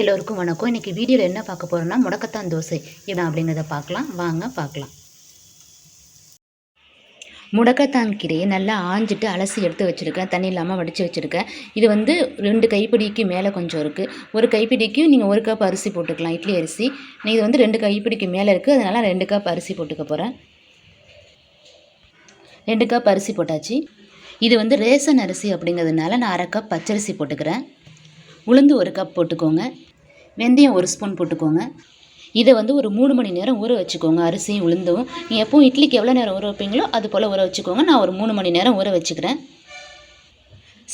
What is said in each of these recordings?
எல்லோருக்கும் வணக்கம். இன்றைக்கி வீடியோவில் என்ன பார்க்க போகிறோன்னா முடக்கத்தான் தோசை. என்ன அப்படிங்கிறத பார்க்கலாம். வாங்க பார்க்கலாம். முடக்கத்தான் கீரையை நல்லா ஆஞ்சிட்டு அலசி எடுத்து வச்சுருக்கேன். தண்ணி இல்லாமல் வடித்து வச்சுருக்கேன். இது வந்து ரெண்டு கைப்பிடிக்கு மேலே கொஞ்சம் இருக்குது ஒரு கைப்பிடிக்கு நீங்கள் ஒரு கப் அரிசி போட்டுக்கலாம். இட்லி அரிசி. இது வந்து ரெண்டு கைப்பிடிக்கு மேலே இருக்குது அதனால் ரெண்டு கப் அரிசி போட்டுக்க போகிறேன் ரெண்டு கப் அரிசி போட்டாச்சு. இது வந்து ரேசன் அரிசி அப்படிங்கிறதுனால நான் அரை கப் பச்சரிசி போட்டுக்கிறேன். உளுந்து ஒரு கப் போட்டுக்கோங்க. வெந்தயம் ஒரு ஸ்பூன் போட்டுக்கோங்க. இதை வந்து ஒரு மூணு மணி நேரம் ஊற வச்சுக்கோங்க. அரிசியும் உளுந்தும். நீங்கள் எப்பவும் இட்லிக்கு எவ்வளோ நேரம் ஊற வைப்பீங்களோ அது போல் ஊற வச்சுக்கோங்க. நான் ஒரு மூணு மணி நேரம் ஊற வச்சுக்கிறேன்.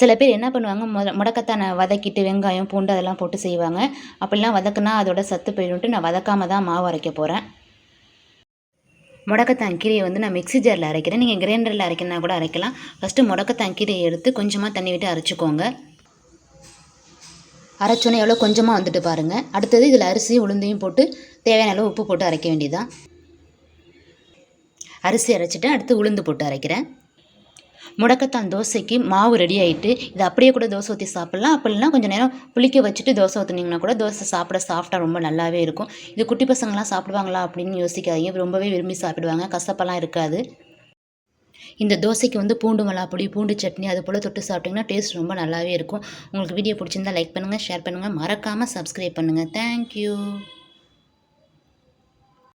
சில பேர் என்ன பண்ணுவாங்க? முத முடக்கத்தானை வதக்கிட்டு வெங்காயம் பூண்டு அதெல்லாம் போட்டு செய்வாங்க. அப்படிலாம் வதக்குனா அதோட சத்து போயிடும்ட்டு நான் வதக்காமல் தான் மாவு அரைக்க போகிறேன் முடக்கத்தான் கீரையை வந்து நான் மிக்ஸி ஜாரில் அரைக்கிறேன். நீங்கள் கிரைண்டரில் அரைக்கணும்னா கூட அரைக்கலாம். ஃபஸ்ட்டு முடக்கத்தான் கீரையை எடுத்து கொஞ்சமாக தண்ணி விட்டு அரைச்சிக்கோங்க. அரைச்சோன்னே எவ்வளோ கொஞ்சமாக வந்துட்டு பாருங்கள் அடுத்தது இதில் அரிசி உளுந்தையும் போட்டு தேவையான அளவு உப்பு போட்டு அரைக்க வேண்டியதுதான். அரிசி அரைச்சிட்டு அடுத்து உளுந்து போட்டு அரைக்கிறேன். முடக்கத்தான் தோசைக்கு மாவு ரெடி ஆகிட்டு இது அப்படியே கூட தோசை ஊற்றி சாப்பிட்லாம். அப்படிலாம் கொஞ்சம் நேரம் புளிக்க வச்சுட்டு தோசை ஊற்றுனீங்கன்னா கூட தோசை சாப்பிட சாஃப்டாக ரொம்ப நல்லாவே இருக்கும். இது குட்டி பசங்களாம் சாப்பிடுவாங்களா அப்படின்னு யோசிக்காதீங்க. ரொம்பவே விரும்பி சாப்பிடுவாங்க. கசப்பெல்லாம் இருக்காது. இந்த தோசைக்கு வந்து பூண்டு மிளகாப்பொடி பூண்டு சட்னி அது போல் தொட்டு சாப்பிட்டிங்கன்னா டேஸ்ட் ரொம்ப நல்லாவே இருக்கும். உங்களுக்கு வீடியோ பிடிச்சிருந்தா லைக் பண்ணுங்கள் ஷேர் பண்ணுங்கள் மறக்காமல் சப்ஸ்கிரைப் பண்ணுங்கள் தேங்க்யூ